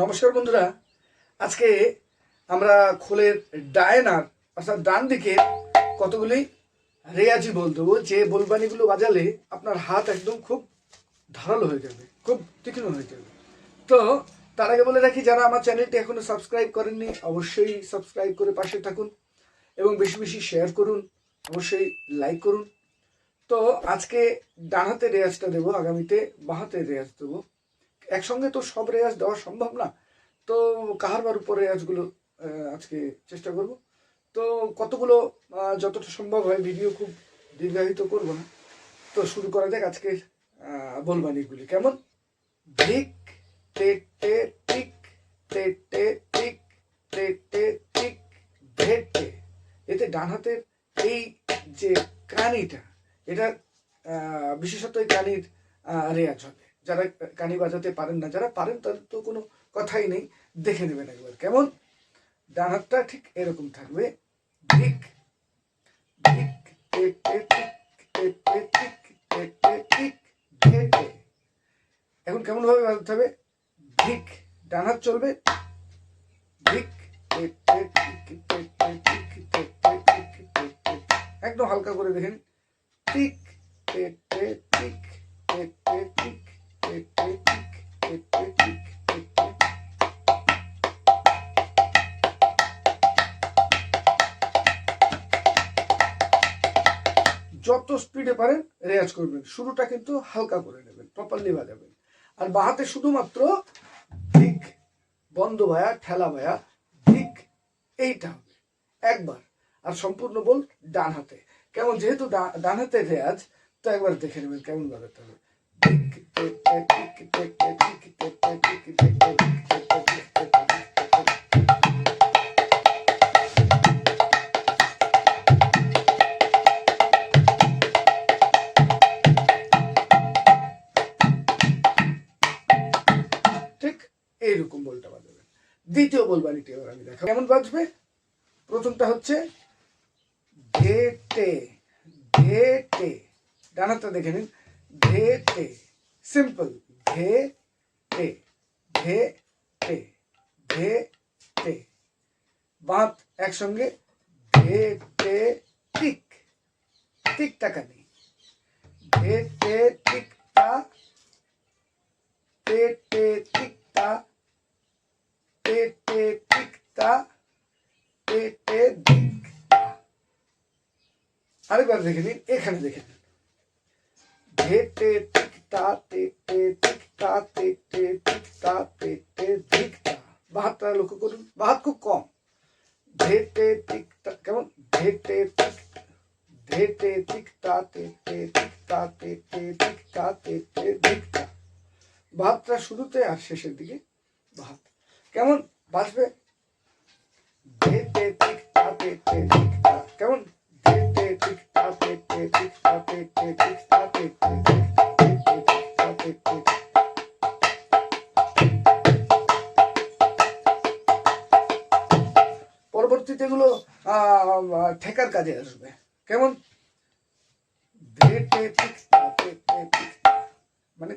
নমস্কার বন্ধুরা। আজকে আমরা খোলের ডায়নার, অর্থাৎ ডান দিকে কতগুলি রেয়াজি বল দেবো, যে বলবানিগুলো বাজালে আপনার হাত একদম খুব ধারালো হয়ে যাবে, খুব তীক্ষ্ণ হয়ে যাবে। তো তার আগে বলে রাখি, যারা আমার চ্যানেলটি এখনও সাবস্ক্রাইব করেননি, অবশ্যই সাবস্ক্রাইব করে পাশে থাকুন এবং বেশি বেশি শেয়ার করুন, অবশ্যই লাইক করুন। তো আজকে ডান হাতে রেয়াজটা দেবো, আগামীতে বাঁ রেয়াজ দেবো। একসঙ্গে তো সব রেয়াজ দেওয়া সম্ভব না, তো কাহারবার উপর রেয়াজগুলো আজকে চেষ্টা করব। তো কতগুলো যতটা সম্ভব হয় ভিডিও খুব দীর্ঘায়িত করব না। তো শুরু করা যাক আজকে বলবানিগুলি কেমন? ধিক টে টে টিক টে টে টিক টে টে টিক ভে টে এতে ডান হাতের এই যে কানিটা, এটা বিশেষত এই কানির রেয়াজ হবে। যারা কানি বাজাতে পারেন না, যারা পারেন তাদের তো কোনো কথাই নেই, দেখে নেবেন একবার। কেমন? ডান হাতটা ঠিক এরকম থাকবে। টে এখন কেমন ভাবে বাজাতে হবে? ধিক ডান হাত চলবে একদম হালকা করে দেখেন। টে টিক টিক টিক টিক। যত স্পিডে পারেন, রেয়াজ করবেন। শুরুটা কিন্তু হালকা করে নেবেন প্রপারলি বাজাবেন। আর বাহাতে শুধুমাত্র দিক বন্ধ ভায়া, ঠেলা ভায়া দিক এইটা হবে। একবার, আর সম্পূর্ণ বল ডান হাতে। কেমন, যেহেতু ডান হাতে রেয়াজ, তো একবার দেখে নেবেন কেমন বাজাতে হবে। ঠিক এইরকম বলটা বাজাবেন দ্বিতীয় বলবানিটি এবার আমি দেখাবো। কেমন বাজবে? প্রথমটা হচ্ছে ধে টে ধে টে ডানাটা দেখে নিন। ধে টে সিম্পল ধে টে ধে টে ধে টে বাঁধ একসঙ্গে ধে টে টিক টিক টাকা নেই ধে টে টিক টা টে টে টিক টা টে টে টিক টা টে টে দিক টা। আরেকবার দেখে নিন এখানে দেখে নিন ধে টে টিক টা টে টে টিক টা টে টে টিক টা টে টে দিক টা বাহাতটা লক্ষ্য করুন বাহাত খুব কম ধে টে টিক টা কেমন ধে টে টিক ধে টে টিক টা টে টে টিক টা টে টে টিক টা টে টে দিক টা ভাতটা শুরুতে আর শেষের দিকে ভাত কেমন বাজবে ধে টে টিক টা টে টে টিক টা কেমন পরবর্তীতে এগুলো ঠেকার কাজে আসবে। কেমন? মানে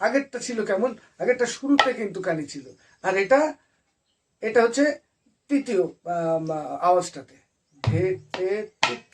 আগেরটা ছিল কেমন? আগেরটা শুরুতে কিন্তু কানি ছিল। আর এটা এটা হচ্ছে তৃতীয় আওয়াজটাতে। ধে টে টিক।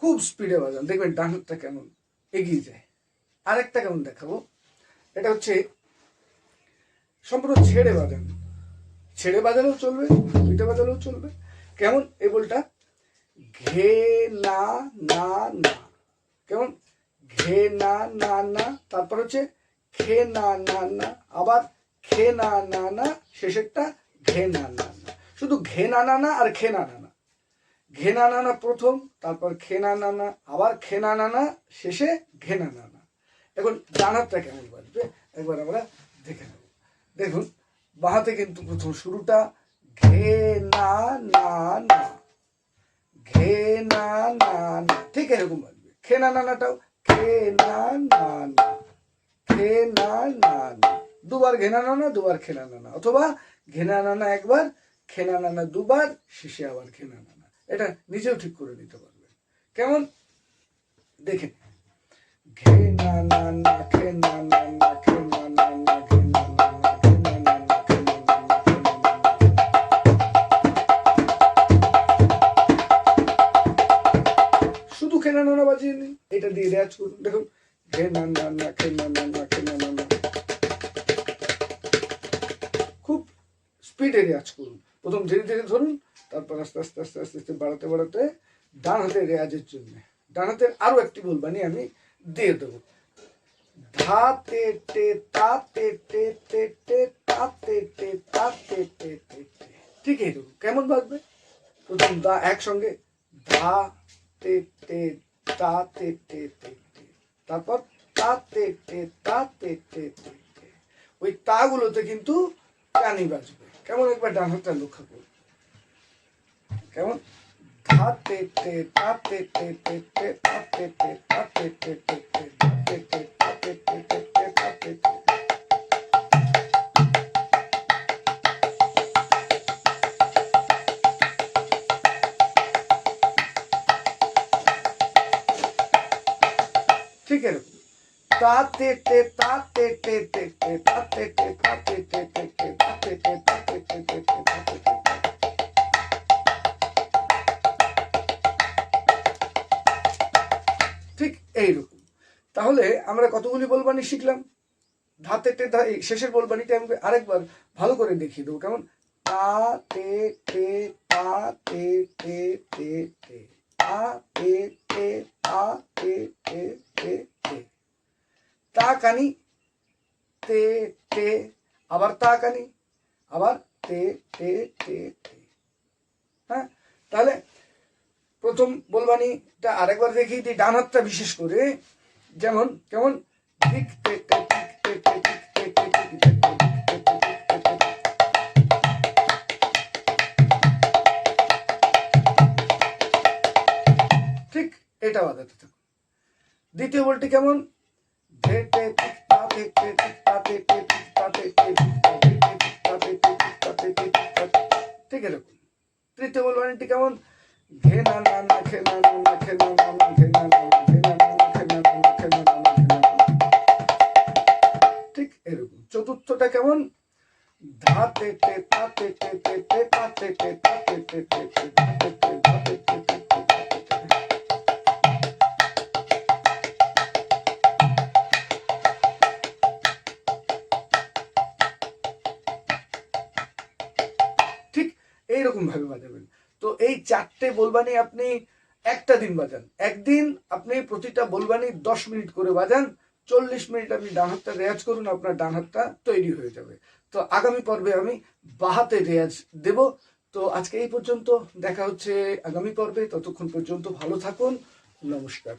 খুব স্পিডে বাজান। দেখবেন ডান হাতটা কেমন এগিয়ে যায়। আরেকটা কেমন দেখাবো? এটা হচ্ছে সম্পূর্ণ ছেড়ে বাজান। ছেড়ে বাজালেও চলবে দুইটা বাজালেও চলবে। কেমন? এই বলটা ঘে না না না। কেমন? ঘে না না না। তারপর হচ্ছে খে না না না। আবার খে না না না। শেষেরটা ঘে না না না। শুধু ঘে না না না আর খে না না। না ঘে না না না প্রথম, তারপর খে না না না আবার খে না না না শেষে ঘে না না না এখন ডানারটা কেমন বাজবে? একবার আমরা দেখে নেব। দেখুন, বাহাতে কিন্তু প্রথম শুরুটা ঘে না না ঘে না না, ঠিক এরকম বাজবে। খেনা নানাটাও খে না না না খে না না। না দুবার ঘেনা না না দুবার খেনা না না অথবা ঘেনা না না একবার খেনা না না দুবার, শেষে আবার খেনা না না এটা নিজেও ঠিক করে নিতে পারবেন কেমন দেখেন ঘে না না না খে খে খে খে শুধু খেনা নানা বাজিয়ে নিন এটা দিয়ে রেয়াজ করুন দেখুন ঘে না না না খে না না খে না না খুব স্পিডে রেয়াজ করুন প্রথম ধীরে ধীরে ধরুন তারপর আস্তে আস্তে আস্তে আস্তে আস্তে বাড়াতে বাড়াতে ডান হাতের রেয়াজের জন্য ডান হাতের আরও একটি বলবানি আমি দিয়ে দেবো ধা তে টে তা তে টে তে টে তা তে টে তা তে টে টে টে ঠিক এইরকম কেমন বাজবে প্রথম দা একসঙ্গে ধা তে টে তা তে টে তে টে তারপর তা তে টে তা তে টে তে টে ওই তা গুলোতে কিন্তু কানি বাজবে কেমন একবার ডান হাতটা লক্ষ্য করুন কেমন ধা তে টে তা তে টে টে টে তা তে টে তা তে টে টে টে তা তে টে তা তে টে টে টে তা তে টে ঠিক এরকম তা তে টে তা তে টে টে টে তা তে টে তা তে তাহলে আমরা কতগুলি বলবানি শিখলাম? ধাতে টে ধা শেষের বলবানিটা আমি আরেকবার ভালো করে দেখিয়ে দেবো। কেমন? তা, তে তা, তে টে টে তা, তে। টে তা, তে টে টে টে তা কানি, তে টে আবার তা কানি, আবার তে টে টে টে হ্যাঁ? তাহলে প্রথম বলবানিটা আরেকবার দেখিয়ে দিই ডান হাতটা বিশেষ করে। যেমন কেমন ঠিক এটা বাজাতে থাকুন দ্বিতীয় বলটি কেমন টে ঠিক এরকম তৃতীয় বলবানিটি কেমন ঘে না না না খে ঠিক এইরকম ভাবে বাজাবেন। তো এই চারটে বলবানি আপনি একটা দিন বাজান। একদিন আপনি প্রতিটা বলবানি দশ মিনিট করে বাজান, চল্লিশ মিনিট আপনি ডান হাতটা রেয়াজ করুন, আপনার ডান হাতটা তৈরি হয়ে যাবে। তো আগামী পর্বে আমি বাহাতে রেয়াজ দেব। তো আজকে এই পর্যন্ত, দেখা হচ্ছে আগামী পর্বে। ততক্ষণ পর্যন্ত ভালো থাকুন। নমস্কার।